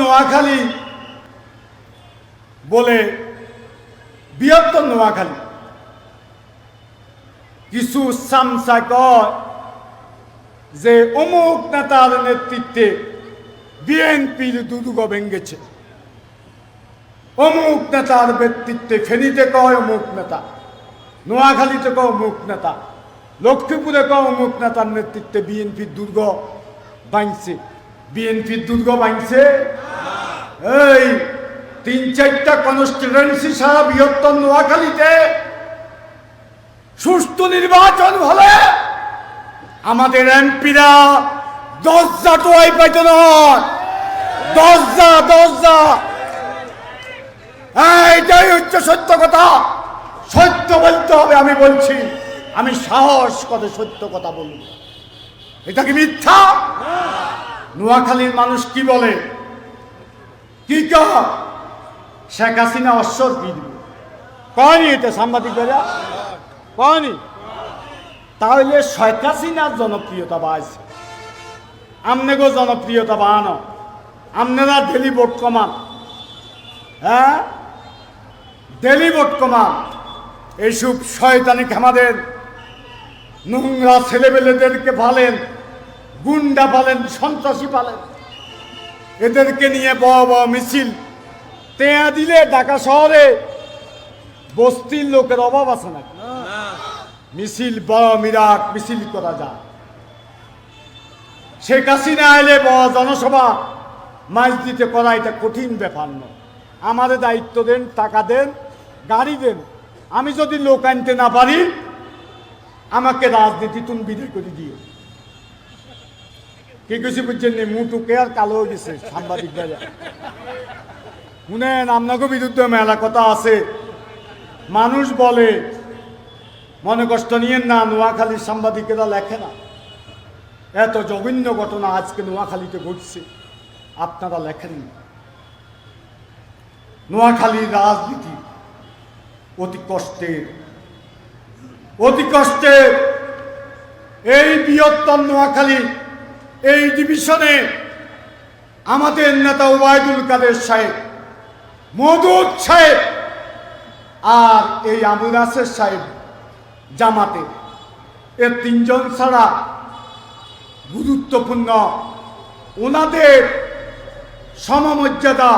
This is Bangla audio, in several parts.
নোয়াখালী বলে বৃহত্তর নোয়াখালী। কিছু সামসা কয় যে অমুক নেতার নেতৃত্বে বিএনপির দুদুগ ভেঙ্গেছে অমুক নেতার ব্যক্তিত্বে ফেনীতে কয় অমুক নেতা, নোয়াখালীতে কয় অমুক নেতা, লক্ষ্মীপুরে কয় অমুক নেতার নেতৃত্বে বিএনপির দুর্গ বাঁধছে বিএনপির দুর্গ বাঁধছে এই তিন চারটা কনস্টিটুয়েন্সি সারা বৃহত্তর নোয়াখালীতে সুষ্ঠু নির্বাচন হলে আমাদের এমপিরা দশটা টোয়াই পাইত নয় দশটা দশটা এইটাই হচ্ছে সত্য কথা। সত্য বলতে হবে, আমি বলছি। আমি সাহস করে সত্য কথা বলব। এটা কি মিথ্যা? নোয়াখালীর মানুষ কি বলে? কি কহ শেখ হাসিনা অশ্বর কি দিবে কয়নি এটা সাংবাদিক ভাইরা কয়নি? তাহলে শেখ হাসিনার জনপ্রিয়তা বাড়ছে। আমনেগো জনপ্রিয়তা বাড়ানো। আপনারা ডেলি ভোট কমান। হ্যাঁ? ডেলি ভোট কমান। এইসব শয়তানিক আমাদের নোংরা ছেলেবেলেদেরকে পালেন গুন্ডা পালেন সন্ত্রাসী পালেন। এদেরকে নিয়ে বড় মিছিল। তেয়া দিলে ঢাকা শহরে বস্তির লোকের অভাব আছে নাকি? মিছিল বড় মিরাট মিছিল করা যায়। শেখ হাসিনা এলে বড় জনসভা। মাছ দিতে করা এটা কঠিন ব্যাপার নয়। আমাদের দায়িত্ব দেন টাকা দেন গাড়ি দেন। আমি যদি লোক আনতে না পারি আমাকে রাজনীতি তুমি বিদায় করে দিও। কি কিছু বুঝছেন নি? মুটুকে আর কালো হয়ে গেছে, সাংবাদিক বেলা শুনেন আপনাকে বিরুদ্ধে মেলা কথা আছে। মানুষ বলে, মনে কষ্ট নিয়েন না নোয়াখালীর সাংবাদিকেরা লেখে না। এত জঘন্য ঘটনা আজকে নোয়াখালীতে ঘটছে। আপনারা লেখেন নোয়াখালীর রাজনীতি অতি কষ্টের। অতি কষ্টের। এই বৃহত্তম নোয়াখালী এই ডিভিশনে আমাদের নেতা ওবায়দুল কাদের সাহেব মধুদ সাহেব আর এই আবুল নাসের সাহেব জামাতে। এ তিনজন ছাড়া গুরুত্বপূর্ণ ওনাদের সমমর্যাদা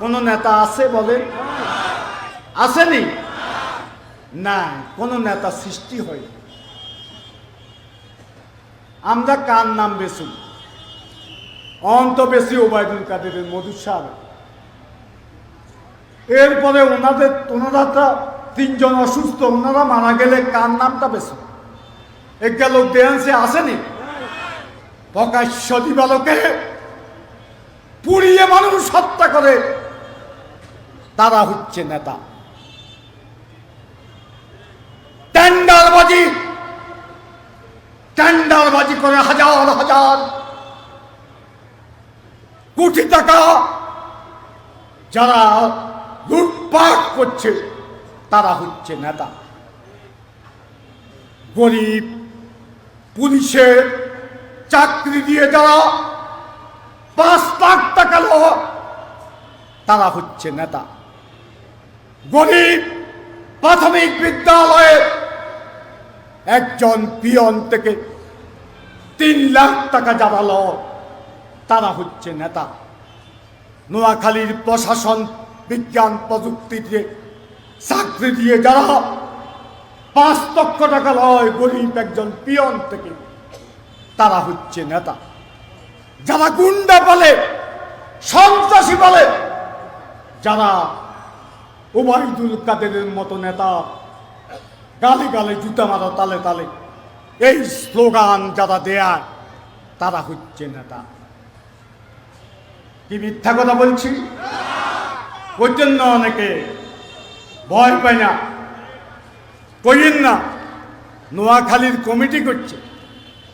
কোনো নেতা আছে বলেন? আসেনি না? কোনো নেতা সৃষ্টি হয় আমরা কার নাম বেশি অন্ত বেশি ওবায়দুল কাদেরের মধুর সাহেব এরপরে ওনাদের, ওনারা তিনজন অসুস্থ, ওনারা মারা গেলে কার নামটা বেশি একটা লোক দেয়াংশে আসেনি? প্রকাশ্য দিবালোকে পুড়িয়ে মানুষ হত্যা করে, তারা হচ্ছে নেতা টেন্ডারবাজি টেন্ডারবাজি করে হাজার হাজার কোটি টাকা যারা লুটপাট করছে, তারা হচ্ছে নেতা। গরিব পুলিশের চাকরি দিয়ে যারা পাঁচ লাখ টাকা লো তারা হচ্ছে নেতা। গরিব প্রাথমিক বিদ্যালয়ে একজন পিয়ন থেকে তিন লাখ টাকা যারা ল তারা হচ্ছে নেতা। নোয়াখালীর প্রশাসন, বিজ্ঞান প্রযুক্তিতে চাকরি দিয়ে যারা পাঁচ লক্ষ টাকা লয় গরিব একজন পিয়ন থেকে, তারা হচ্ছে নেতা। যারা গুন্ডা বলে, সন্ত্রাসী বলে, যারা ওবায়দুল কাদেরের মতো নেতা, গালে গালে, জুতা মারো, তালে তালে। এই স্লোগান যারা দেয় তারা হচ্ছে নেতা। কি মিথ্যা কথা বলছি? ওই জন্য অনেকে ভয় পায় না কইেন না, নোয়াখালীর কমিটি করছে।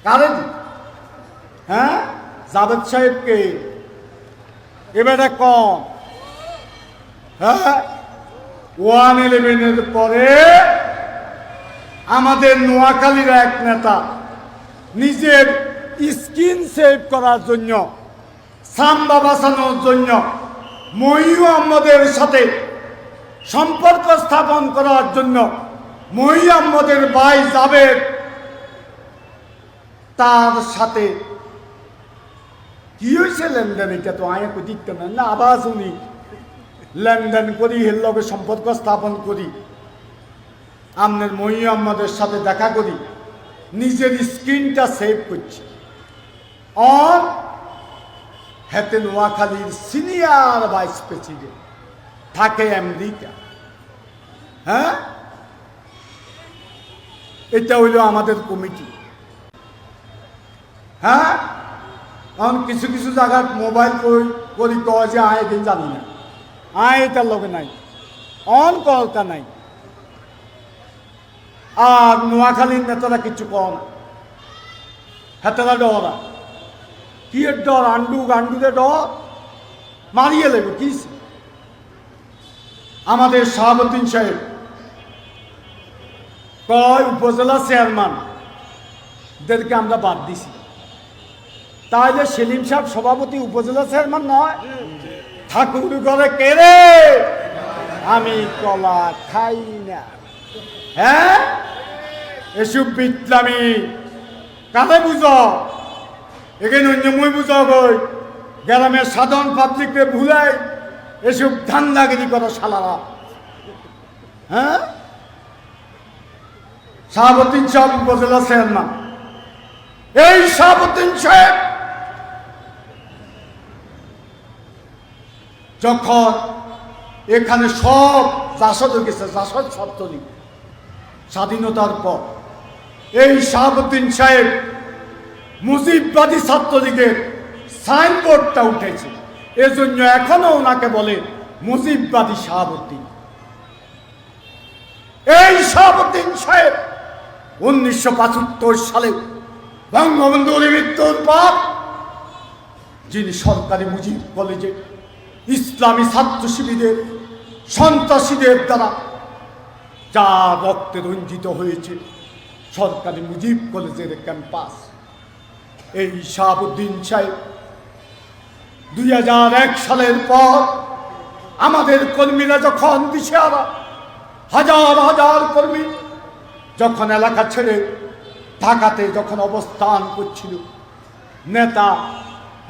কারণ হ্যাঁ জাভেদ সাহেবকে এবারে কম হ্যাঁ ওয়ান ইলেভেনের পরে আমাদের নোয়াখালীর এক নেতা নিজের স্কিন সেভ করার জন্য, সাম্বা বাঁচানোর জন্য, মহিউ আহমদের সাথে সম্পর্ক স্থাপন করার জন্য মহি আহমদের ভাই জাবেদ তার সাথে কি হয়েছে লেনদেন? এটা তো আয় দিতে না আবার শুনি। লেনদেন করি, এর লগে সম্পর্ক স্থাপন করি। আপনার মহি আহমদের সাথে দেখা করি, নিজের স্ক্রিনটা সেভ করছি। অন হেতে নোয়াখালীর সিনিয়র ভাইস প্রেসিডেন্ট থাকে আমেরিকা। হ্যাঁ? এটা হইল আমাদের কমিটি হ্যাঁ? এখন কিছু কিছু জায়গায় মোবাইল করি করি কয় যে, আয় দিন জানি না। আয় এটার লগে নাই। অন কলকা নাই। আর নোয়াখালীর নেতারা কিছু কম হেতারা ডরা। কি এর ডর? আন্ডু গান্ডুরে ডর? মারিয়ে লেবে কি আমাদের শাহাবুদ্দিন সাহেব। কয় উপজেলা চেয়ারম্যান? দেরকে আমরা বাদ দিছি। তাহলে সেলিম সাহেব সভাপতি উপজেলা চেয়ারম্যান নয়? ঠাকুর ঘরে কেড়ে আমি কলা খাই না। হ্যাঁ? এসব বিদ্যামি। কালে বুঝ? এখানে মই বুঝ গ্রামের সাধারণ পাবলিককে ভুলাই এসব ধান্দাগিরি করো শালারা। হ্যাঁ? শাহাবুদ্দিন সাহেব উপজেলা চেয়ারম্যান। এই শাহাবুদ্দিন সাহেব যখন এখানে সব হয়ে গেছে, জাসদ ছাত্রলীগ স্বাধীনতার পর। এই শাহাবুদ্দিন সাহেব মুজিববাদী ছাত্রলীগের সাইনবোর্ডটা উঠেছে। এজন্য এখনও ওনাকে বলে মুজিববাদী শাহাবুদ্দিন। এই শাহাবুদ্দিন সাহেব উনিশশো পঁচাত্তর সালে বঙ্গবন্ধুর মৃত্যুর পর যিনি সরকারি মুজিব কলেজে ইসলামী ছাত্র শিবিরের সন্ত্রাসীদের দ্বারা যা রক্তে রঞ্জিত হয়েছে। সরকারি মুজিব কলেজের ক্যাম্পাস। এই শাহাবুদ্দিন সাহেব দুই হাজার এক সালের পর আমাদের কর্মীরা যখন দিশেহারা, হাজার হাজার কর্মী যখন এলাকা ছেড়ে ঢাকাতে যখন অবস্থান করছিল, নেতা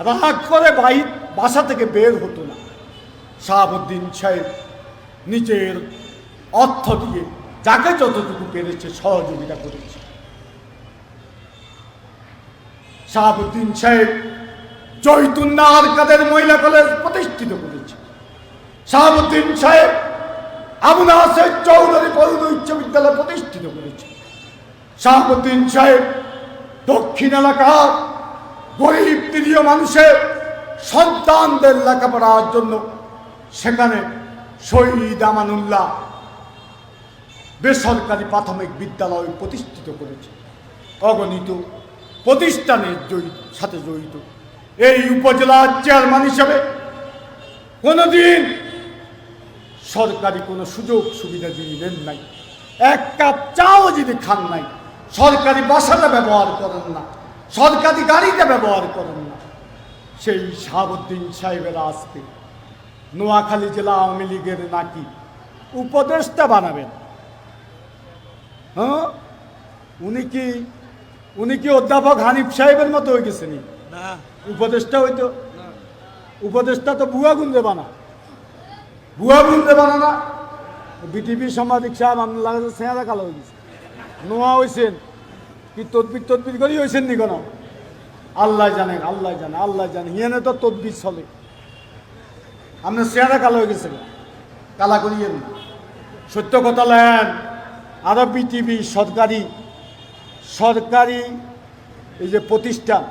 রাগ করে বাই, বাসা থেকে বের হতো না। শাহাবুদ্দিন সাহেব নিজের অর্থ দিয়ে যাকে যতটুকু পেরেছে সহযোগিতা করেছে। শাহাবুদ্দিন সাহেব চৈতুন্নার কাদের মহিলা কলেজ প্রতিষ্ঠিত করেছে। শাহাবুদ্দিন সাহেব আবু নাসের চৌধুরী পৌর উচ্চ বিদ্যালয় প্রতিষ্ঠিত করেছে। শাহাবুদ্দিন সাহেব দক্ষিণ এলাকার গরিব নিরীহ মানুষের সন্তানদের লেখাপড়ার জন্য সেখানে শহীদ আমানুল্লাহ বেসরকারি প্রাথমিক বিদ্যালয় প্রতিষ্ঠিত করেছে। অগণিত প্রতিষ্ঠানের জড়িত সাথে জড়িত। এই উপজেলার চেয়ারম্যান হিসাবে কোনোদিন সরকারি কোনো সুযোগ সুবিধা যিনি নেন নাই, এক কাপ চাও যদি খান নাই, সরকারি বাসাটা ব্যবহার করেন না, সরকারি গাড়িটা ব্যবহার করেন না। সেই শাহাবুদ্দিন সাহেবের আজকে নোয়াখালী জেলা আওয়ামী লীগের নাকি উপদেষ্টা বানাবেন। হ্যাঁ? উনি কি উনি কি অধ্যাপক হানিফ সাহেবের মতো হয়ে গেছেন উপদেষ্টা হইতো? উপদেষ্টা তো বুয়া গুন্দে বানা। বুয়া গুন্দে বানা না। বিটিপি সাংবাদিক সাহেব আপনার লাগাতে সেঁয়া কালো হয়ে গেছে। নোয়া হয়েছেন কি তদবির তদবির করি হয়েছেন নি কোনো? আল্লাহ জানেন আল্লাহ জানে আল্লাহ জানে। হিয়ানে তো তদবির চলে। আপনার চেহারা কালো হয়ে গেছে। কালা করিয়েন সত্য কথা লেন। আরও বিটিভি সরকারি সরকারি এই যে প্রতিষ্ঠান,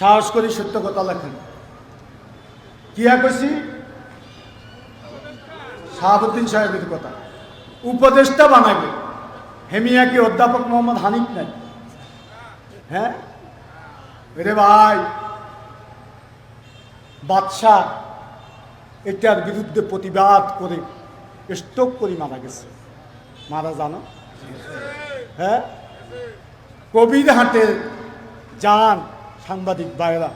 সাহস করে সত্য কথা লেখেন। কি কইছি? শাহাবুদ্দিন সাহেবের কথা। উপদেষ্টা বানাবে হেমিয়া কি অধ্যাপক মোহাম্মদ হানিফ নাই। হ্যাঁ? রে ভাই, বাদশাহ এটার বিরুদ্ধে প্রতিবাদ করে স্ট্রোক করে মারা গেছে। মারা জানো? হ্যাঁ? কবির হাটে যান সাংবাদিক ভাইরা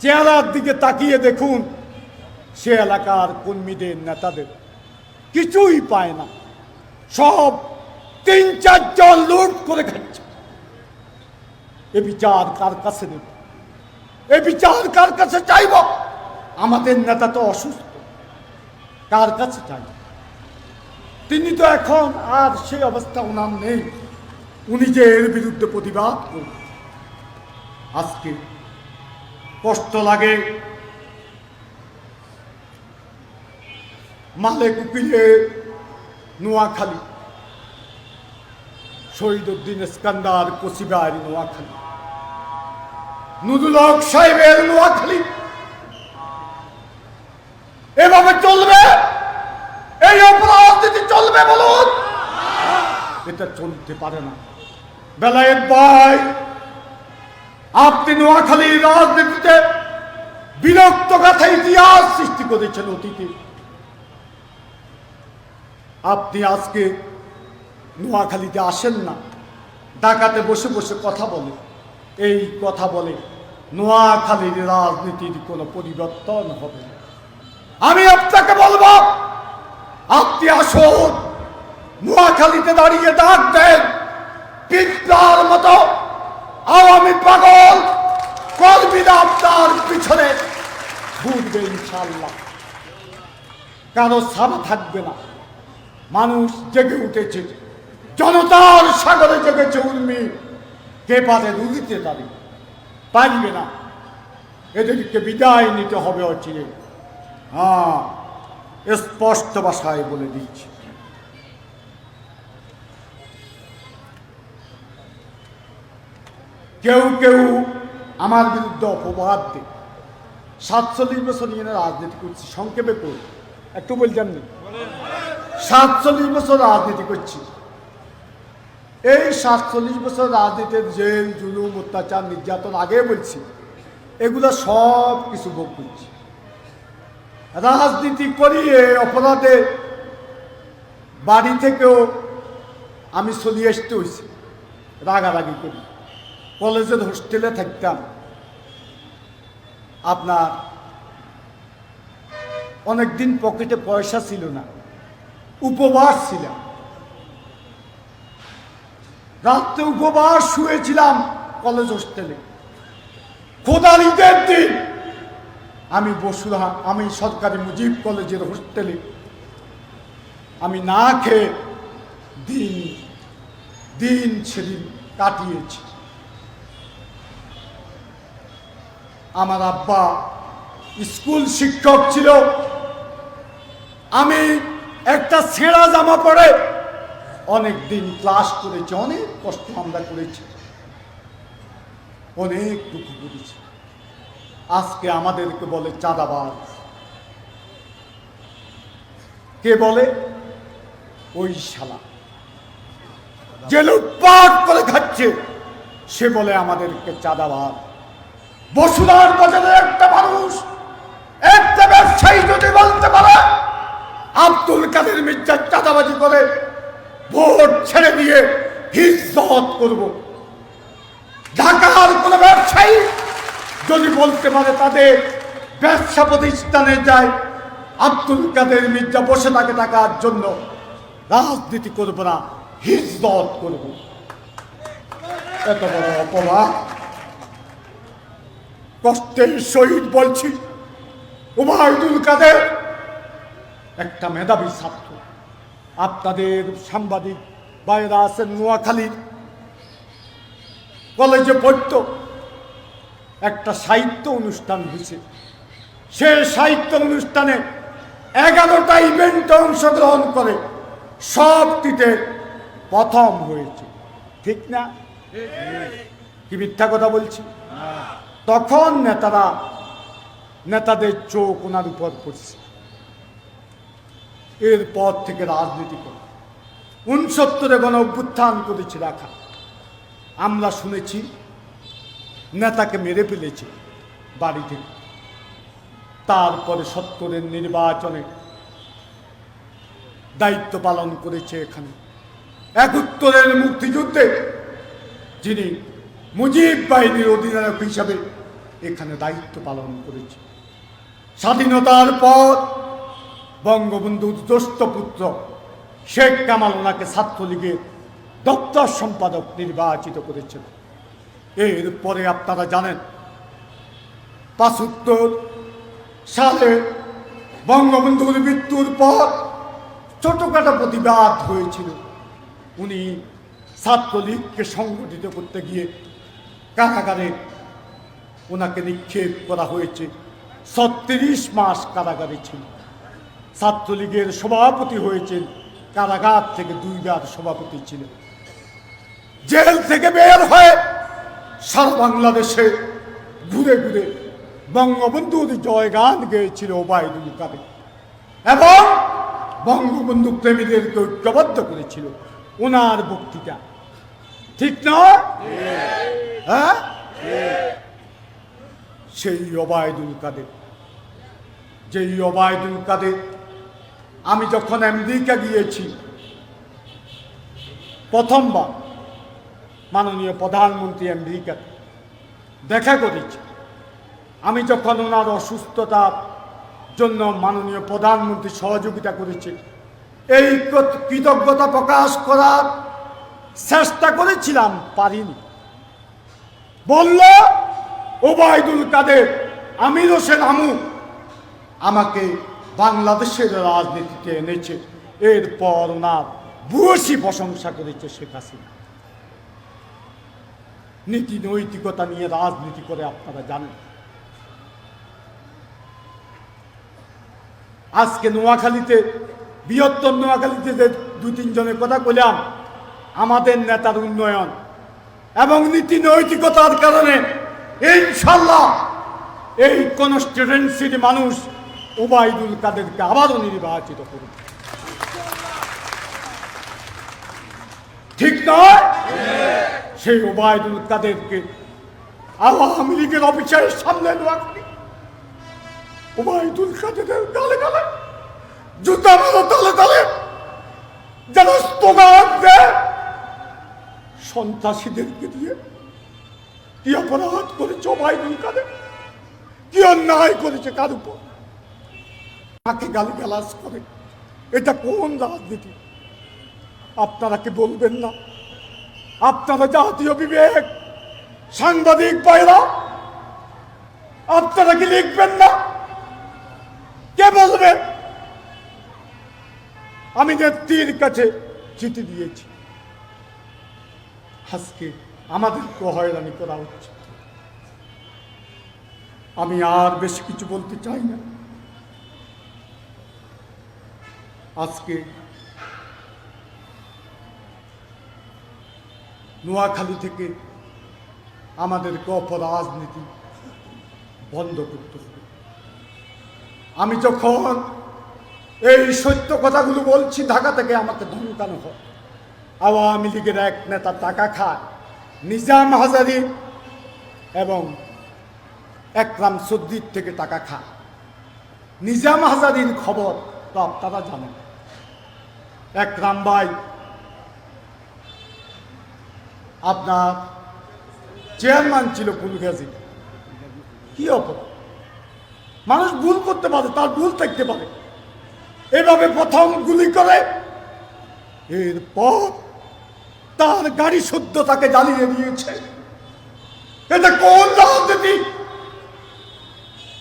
চেহারার দিকে তাকিয়ে দেখুন সে এলাকার কর্মীদের নেতাদের। কিছুই পায় না। সব তিন চারজন লুট করে খাচ্ছে। এ বিচার কার কাছে নেব? এ বিচার কার কাছে চাইব? আমাদের নেতা তো অসুস্থ। কার কাছে চাইব? তিনি তো এখন আর সেই অবস্থা ওনার নেই। উনি যে এর বিরুদ্ধে প্রতিবাদ আজকে কষ্ট লাগে। মালে কুপিলে নোয়াখালী শহীদ উদ্দিন ইস্কান্দার কসিবার নোয়াখালী, নুরুল হক সাহেবের নোয়াখালী এভাবে চলবে এই অপরাধ যদি চলবে বলুন এটা চলতে পারে না। বেলায়েত ভাই, আপনি নোয়াখালীর রাজনীতিতে বিরক্ত গাথা ইতিহাস সৃষ্টি করেছেন অতীতে। আপনি আজকে নোয়াখালীতে আসেন না ডাকাতে বসে বসে কথা বলে। এই কথা বলে নোয়াখালীর রাজনীতির কোনো পরিবর্তন হবে না। আমি আপনাকে বলব, আপনি আসুন। নোয়াখালীতে দাঁড়িয়ে ডাক দেন পিঁপড়ার মতো আওয়ামী পাগল কর্মীরা আপনার পিছনে ঘুরবে ইনশাল্লাহ কারও সারা থাকবে না। মানুষ জেগে উঠেছে। জনতার সাগরে জেগেছে উর্মি। কে পারে রুদিতে দাঁড়িয়ে? পারবে না। এদেরকে বিদায় নিতে হবে অচিরে হ্যাঁ স্পষ্ট ভাষায় বলে দিচ্ছি কেউ কেউ আমার বিরুদ্ধে অপবাদ দেয়। সাতচল্লিশ বছর নিয়ে রাজনীতি করছি, সংক্ষেপে করি একটু বলছেন না? সাতচল্লিশ বছর রাজনীতি করছি। এই সাতচল্লিশ বছর রাজনীতির জেল, জুলুম, অত্যাচার, নির্যাতন আগে বলছি, এগুলো সব কিছু ভোগ করছি। রাজনীতি করিয়ে অপরাধে বাড়ি থেকেও আমি চলিয়ে আসতে হয়েছি, রাগারাগি করি। কলেজের হোস্টেলে থাকতাম। আপনার অনেকদিন পকেটে পয়সা ছিল না, উপবাস ছিলাম। রাত্রে উপবাস শুয়েছিলাম কলেজ হোস্টেলে। খোদার ঈদের দিন, আমি বসুরা, আমি সরকারি মুজিব কলেজের হোস্টেলে। আমি না খেয়ে দিন দিন সেদিন কাটিয়েছি। আমার আব্বা স্কুল শিক্ষক ছিল। আমি একটা ছেঁড়া জামা পরে অনেক দিন ক্লাস করেছি, অনেক কষ্ট আমরা করেছি। অনেক দুঃখ করেছি। আজকে আমাদেরকে বলে চাঁদাবাজ। কে বলে? ওই শালা। যে লুটপাট করে খাচ্ছে, সে বলে আমাদেরকে চাঁদাবাজ। বসুধার বাজারে একটা মানুষ, একটা ব্যবসায়ী যদি বলতে পারে, আব্দুল কাদের মির্জার চাঁদাবাজি করে ভোট ছেড়ে দিয়ে হিজত করব। ঢাকার কোন ব্যবসায়ী যদি বলতে পারে তাদের ব্যবসা প্রতিষ্ঠানে যায়, আব্দুল কাদের মির্জা বসে থাকে টাকার জন্য, রাজনীতি করব না হিজত করব। এত বড় অপবাদ। কষ্টের সহিত বলছি উমায়দুল কাদের, একটা মেধাবী ছাত্র। আপনাদের সাংবাদিক বাইরা আছেন নোয়াখালীর। কলেজে পড়ত, একটা সাহিত্য অনুষ্ঠান হয়েছে। সে সাহিত্য অনুষ্ঠানে এগারোটা ইভেন্টে অংশগ্রহণ করে সবটিতে প্রথম হয়েছে। ঠিক না? কি মিথ্যা কথা বলছি? তখন নেতারা নেতাদের চোখ ওনার উপর পড়ছে। এরপর থেকে রাজনীতি করে। উনসত্তরে গণ অভ্যুত্থান করেছে রাখা আমরা শুনেছি, নেতাকে মেরে ফেলেছে বাড়ি থেকে। তারপরে সত্তরের নির্বাচনে দায়িত্ব পালন করেছে এখানে। একুত্তরের মুক্তিযুদ্ধে যিনি মুজিব বাহিনীর অধিনায়ক হিসাবে এখানে দায়িত্ব পালন করেছি। স্বাধীনতার পর বঙ্গবন্ধুর জ্যেষ্ঠ পুত্র শেখ কামাল ওনাকে ছাত্রলীগের দপ্তর সম্পাদক নির্বাচিত করেছেন। এরপরে আপনারা জানেন পাঁচাত্তর সালে বঙ্গবন্ধুর মৃত্যুর পর ছোটখাটো প্রতিবাদ হয়েছিল। উনি ছাত্রলীগকে সংগঠিত করতে গিয়ে কারাগারে ওনাকে নিক্ষেপ করা হয়েছে। ছত্রিশ মাস কারাগারে ছিল। ছাত্রলীগের সভাপতি হয়েছেন। কারাগার থেকে দুইবার সভাপতি ছিলেন। জেল থেকে বের হয়ে সারা বাংলাদেশে ঘুরে ঘুরে বঙ্গবন্ধুর জয়গান গেয়েছিল ওবায়দুল কাদের। এবং বঙ্গবন্ধু প্রেমীদেরকে ঐক্যবদ্ধ করেছিল। ওনার বক্তৃতা ঠিক নয়? হ্যাঁ? সেই ওবায়দুল কাদের। যেই ওবায়দুল কাদের, আমি যখন আমেরিকা গিয়েছি, প্রথমবার মাননীয় প্রধানমন্ত্রী আমেরিকাতে দেখা করেছি। আমি যখন ওনার অসুস্থতার জন্য মাননীয় প্রধানমন্ত্রী সহযোগিতা করেছে, এই কৃতজ্ঞতা প্রকাশ করার চেষ্টা করেছিলাম পারিনি। বলল ওবায়দুল কাদের, আমির হোসেন আমু আমাকে বাংলাদেশের রাজনীতিতে এনেছে। এরপর ওনার ভূয়সী প্রশংসা করেছে শেখ হাসিনা। নীতি নৈতিকতা নিয়ে রাজনীতি করে আপনারা জানেন। আজকে নোয়াখালীতে, বৃহত্তর নোয়াখালীতে যে দু তিনজনের কথা বললাম আমাদের নেতার উন্নয়ন এবং নীতি নৈতিকতার কারণে ইনশাল্লাহ এই কনস্টিটুয়েন্সির মানুষ ওবায়দুল কাদেরকে আবারও নির্বাচিত করবে ঠিক নয়? সেই ওবায়দুল কাদেরকে আওয়ামী লীগের অফিসের সামনে নোয়াখালী ওবায়দুল কাদেরের গালে গালে, জুতা মারো তালে তালে যেন স্লোগান দেয় সন্ত্রাসীদেরকে দিয়ে। কি অপরাধ করেছে ওবায়দুল কাদের কি অন্যায় করেছে কার উপর? তাকে গালি গালাজ করে? এটা কোন রাজনীতি? আপনারা কি বলবেন না? আপনারা জাতীয় বিবেক, সাংবাদিক বাইরা আপনারা কি লিখবেন না? কে বলবেন আমি নেত্রীর কাছে চিঠি দিয়েছি। আজকে আমাদেরকে হয়রানি করা হচ্ছে আমি আর বেশি কিছু বলতে চাই না। আজকে নোয়াখালী থেকে আমাদেরকে অপরাজনীতি বন্ধ করতে হবে। আমি যখন এই সত্য কথাগুলো বলছি, ঢাকা থেকে আমাকে ধমকানো হয়। আওয়ামী লীগের এক নেতা টাকা খায়। নিজাম হাজারি এবং একরাম সদ্দির থেকে টাকা খায় নিজাম হাজারির খবর তো আপনারা জানেন। একরাম ভাই, আপনার চেয়ারম্যান ছিল ফুলগাজী কি অপরাধ? মানুষ ভুল করতে পারে, তার ভুল থাকতে পারে। এভাবে প্রথম গুলি করে, এরপর তার গাড়ি শুদ্ধ তাকে জ্বালিয়ে দিয়েছে। এটা কোন রাজনীতি?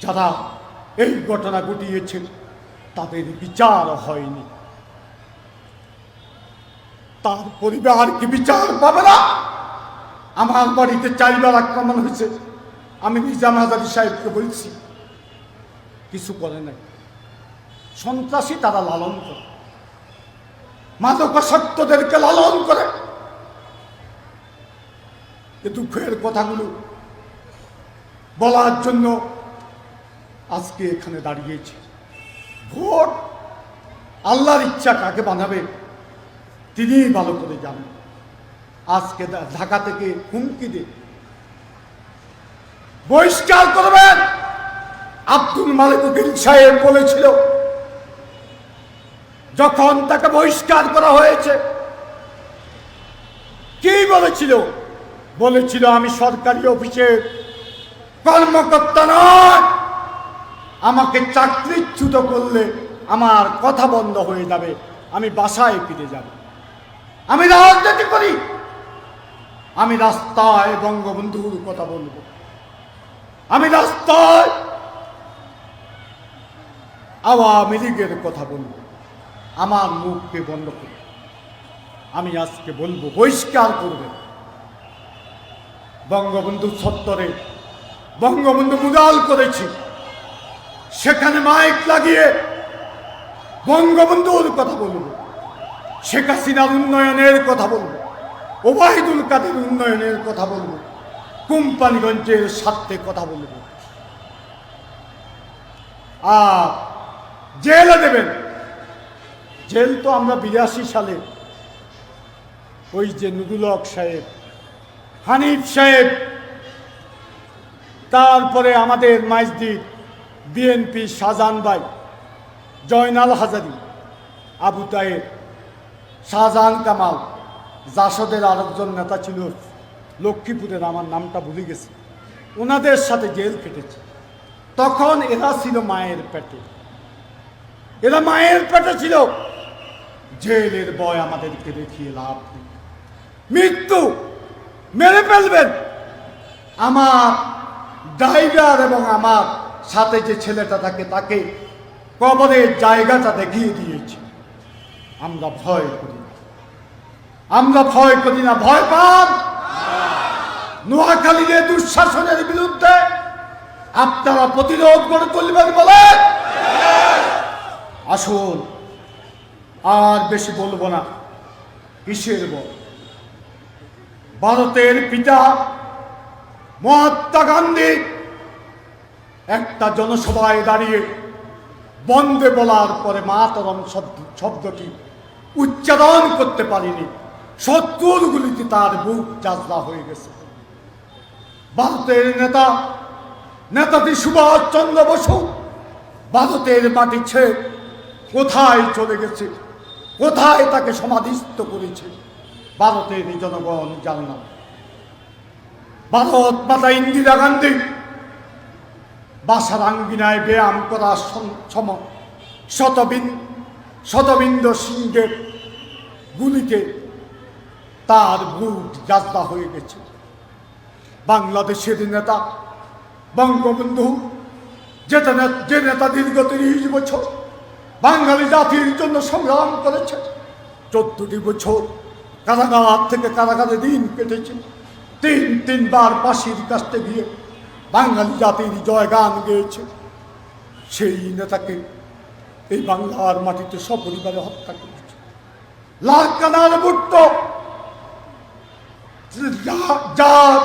যারা এই ঘটনা ঘটিয়েছে, তাদের বিচার হয়নি। তার পরিবার কি বিচার পাবে না? আমার বাড়িতে চারবার আক্রমণ হয়েছে। আমি নিজাম হাজারি সাহেবকে বলছি, কিছু করে নাই। সন্ত্রাসী তারা লালন করে। মাদকাসক্তদেরকে লালন করে। এ দুঃখের কথাগুলো বলার জন্য আজকে এখানে দাঁড়িয়েছে। ভোট আল্লাহর ইচ্ছা কাকে বানাবে, তিনিই ভালো করে জানেন। আজকে ঢাকা থেকে হুমকি দিয়ে বহিষ্কার করবেন আব্দুল মালিক উকিল সাহেব বলেছিল, যখন তাকে বহিষ্কার করা হয়েছে, কি বলেছিল? বলেছিল আমি সরকারি অফিসে কর্মকর্তা নয়। আমাকে চাকরিচ্যুত করলে আমার কথা বন্ধ হয়ে যাবে। আমি বাসায় ফিরে যাব। আমি রাজনীতি করি। আমি রাস্তায় বঙ্গবন্ধুর কথা বলব। আমি রাস্তায় আওয়ামী লীগের কথা বলব। আমার মুখকে বন্ধ করে। আমি আজকে বলব, বহিষ্কার করবে। বঙ্গবন্ধু সত্তরে, বঙ্গবন্ধু মুদাল করেছি। সেখানে মাইক লাগিয়ে বঙ্গবন্ধুর কথা বলব। শেখ হাসিনার উন্নয়নের কথা বলব। ওবায়দুল কাদের উন্নয়নের কথা বলব। কোম্পানিগঞ্জের স্বার্থে কথা বলব। আর জেলে দেবেন। জেল তো আমরা বিরাশি সালে, ওই যে নুরুল হক সাহেব হানিফ সাহেব, তারপরে আমাদের মাইজদির বিএনপি শাহজাহান ভাই, জয়নাল হাজারি, আবু তায়ের শাহজাহান কামাল, জাসদের আরেকজন নেতা ছিল লক্ষ্মীপুরের, আমার নামটা ভুলে গেছে। ওনাদের সাথে জেল কেটেছে তখন এরা ছিল মায়ের পেটে। এরা মায়ের পেটে ছিল। জেলের বয় আমাদেরকে দেখিয়ে লাভ মৃত্যু মেরে ফেলবেন। আমার ড্রাইভার এবং আমার সাথে যে ছেলেটা থাকে, তাকে কবরের জায়গাটা দেখিয়ে দিয়েছে। আমরা ভয় করি না। আমরা ভয় করি না। ভয় পান? নোয়াখালীর দুঃশাসনের বিরুদ্ধে আপনারা প্রতিরোধ গড়ে তুলবেন বলে? আসুন, আর বেশি বলব না। কিসের বল? ভারতের পিতা মহাত্মা গান্ধী একটা জনসভায় দাঁড়িয়ে বন্দে বলার পরে মাতরম শব্দ শব্দটি উচ্চারণ করতে পারিনি। শত্রুরগুলিতে তার বুক যাত্রা হয়ে গেছে। ভারতের নেতা, নেতাজি সুভাষ চন্দ্র বসু ভারতের মাটি কোথায় চলে গেছে? কোথায় তাকে সমাধিস্থ করেছে? ভারতের জনগণ জানে না। ভারত মাতা ইন্দিরা গান্ধী বাসার আঙ্গিনায় ব্যায়াম করার সম- শতবিন শতবিন্দ সিংহের গুলিতে তার বুক যাত্রা হয়ে গেছে। বাংলাদেশের নেতা, বঙ্গবন্ধু যেটা যে নেতা দীর্ঘ তিরিশ বছর বাঙালি জাতির জন্য সংগ্রাম করেছে, চোদ্দটি বছর কারাগার থেকে কারাগারে দিন কেটেছে। তিন, তিনবার পাশির কাছতে গিয়ে বাঙালি জাতির জয়গান গেয়েছে। সেই নেতাকে এই বাংলার মাটিতে সপরিবারে হত্যা করেছে। লালকানার বুট্ট যার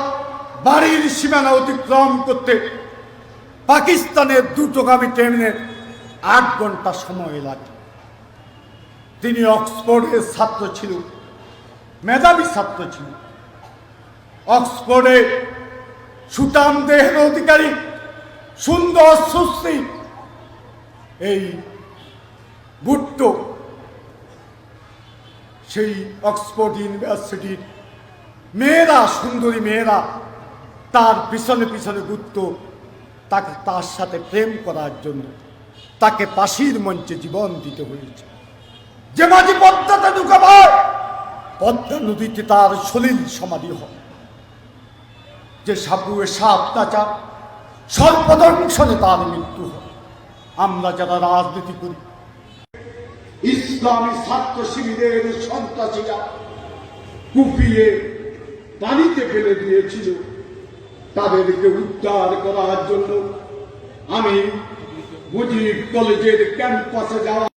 বাড়ির সীমানা অতিক্রম করতে পাকিস্তানের দ্রুতগামী ট্রেনের আট ঘণ্টা সময় লাগে। তিনি অক্সফোর্ডের ছাত্র ছিল। মেধাবী ছাত্র ছিল। অক্সফোর্ডে সুতাম দেহের অধিকারী, সুন্দর সুশ্রী এই ভুট্টো সেই অক্সফোর্ড ইউনিভার্সিটির মেয়েরা, সুন্দরী মেয়েরা, তার পিছনে পিছনে ঘুরত তাকে তার সাথে প্রেম করার জন্য তাকে পাশির মঞ্চে জীবন দিতে হয়েছে। যে মাঝি পদ্মাতে ঢুকাবার পদ্মা নদীতে তার সলিল সমাধি হয়। যে সাবুয়ে সাপ নাচা সর্বদংশনে তার মৃত্যু হয়। আমরা যারা রাজনীতি করি, ইসলামী ছাত্র শিবিরের সন্ত্রাসীরা কুপিয়ে পানিতে ফেলে দিয়েছিল। তাদেরকে উদ্ধার করার জন্য আমি মুজিব কলেজের ক্যাম্পাসে যাওয়া